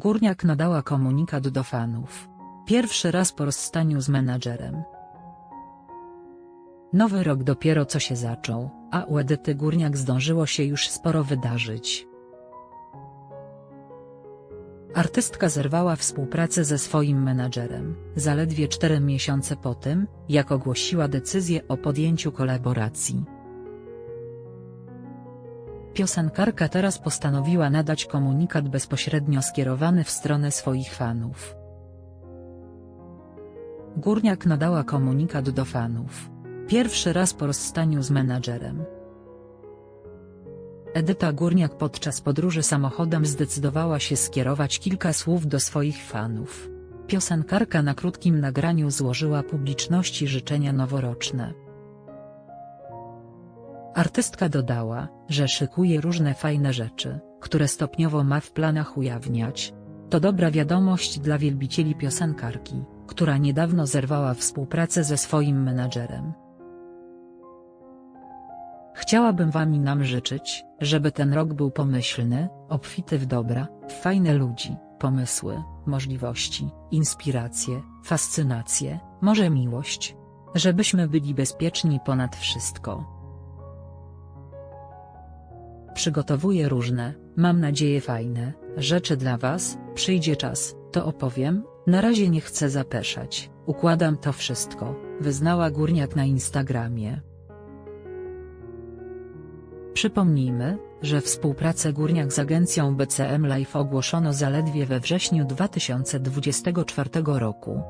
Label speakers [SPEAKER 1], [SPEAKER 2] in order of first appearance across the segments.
[SPEAKER 1] Górniak nadała komunikat do fanów. Pierwszy raz po rozstaniu z menadżerem. Nowy rok dopiero co się zaczął, a u Edyty Górniak zdążyło się już sporo wydarzyć. Artystka zerwała współpracę ze swoim menadżerem, zaledwie 4 miesiące po tym, jak ogłosiła decyzję o podjęciu kolaboracji. Piosenkarka teraz postanowiła nadać komunikat bezpośrednio skierowany w stronę swoich fanów. Górniak nadała komunikat do fanów. Pierwszy raz po rozstaniu z menadżerem. Edyta Górniak podczas podróży samochodem zdecydowała się skierować kilka słów do swoich fanów. Piosenkarka na krótkim nagraniu złożyła publiczności życzenia noworoczne. Artystka dodała, że szykuje różne fajne rzeczy, które stopniowo ma w planach ujawniać. To dobra wiadomość dla wielbicieli piosenkarki, która niedawno zerwała współpracę ze swoim menadżerem. Chciałabym wam i nam życzyć, żeby ten rok był pomyślny, obfity w dobra, w fajne ludzi, pomysły, możliwości, inspiracje, fascynacje, może miłość. Żebyśmy byli bezpieczni ponad wszystko. Przygotowuję różne, mam nadzieję fajne, rzeczy dla was, przyjdzie czas, to opowiem, na razie nie chcę zapeszać, układam to wszystko, wyznała Górniak na Instagramie. Przypomnijmy, że współpracę Górniak z agencją BCM Live ogłoszono zaledwie we wrześniu 2024 roku.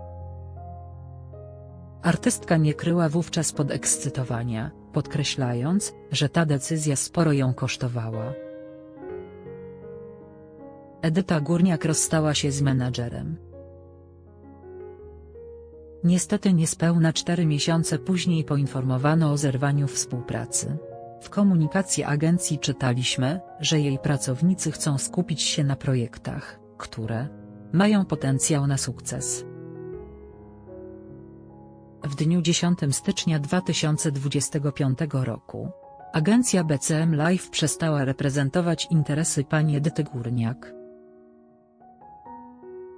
[SPEAKER 1] Artystka nie kryła wówczas podekscytowania, podkreślając, że ta decyzja sporo ją kosztowała. Edyta Górniak rozstała się z menadżerem. Niestety niespełna cztery miesiące później poinformowano o zerwaniu współpracy. W komunikacji agencji czytaliśmy, że jej pracownicy chcą skupić się na projektach, które mają potencjał na sukces. W dniu 10 stycznia 2025 roku agencja BCM Live przestała reprezentować interesy pani Edyty Górniak.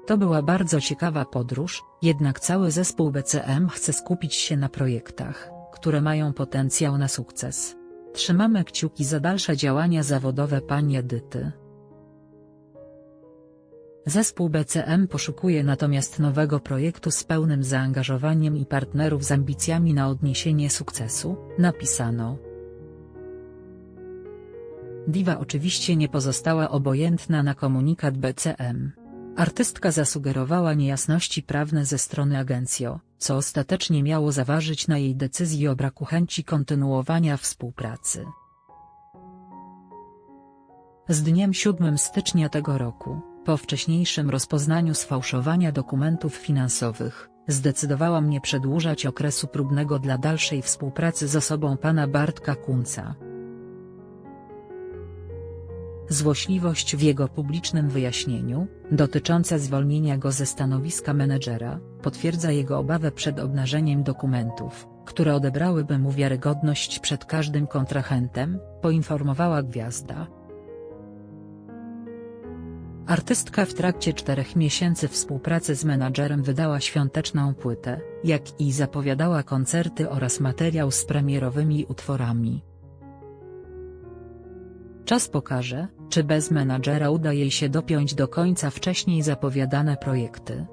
[SPEAKER 1] To była bardzo ciekawa podróż, jednak cały zespół BCM chce skupić się na projektach, które mają potencjał na sukces. Trzymamy kciuki za dalsze działania zawodowe pani Edyty. Zespół BCM poszukuje natomiast nowego projektu z pełnym zaangażowaniem i partnerów z ambicjami na odniesienie sukcesu, napisano. Diva oczywiście nie pozostała obojętna na komunikat BCM. Artystka zasugerowała niejasności prawne ze strony agencjo, co ostatecznie miało zaważyć na jej decyzji o braku chęci kontynuowania współpracy. Z dniem 7 stycznia tego roku, po wcześniejszym rozpoznaniu sfałszowania dokumentów finansowych, zdecydowałam nie przedłużać okresu próbnego dla dalszej współpracy z osobą pana Bartka Kunca. Złośliwość w jego publicznym wyjaśnieniu, dotycząca zwolnienia go ze stanowiska menedżera, potwierdza jego obawę przed obnażeniem dokumentów, które odebrałyby mu wiarygodność przed każdym kontrahentem, poinformowała Gwiazda. Artystka w trakcie czterech miesięcy współpracy z menadżerem wydała świąteczną płytę, jak i zapowiadała koncerty oraz materiał z premierowymi utworami. Czas pokaże, czy bez menadżera uda jej się dopiąć do końca wcześniej zapowiadane projekty.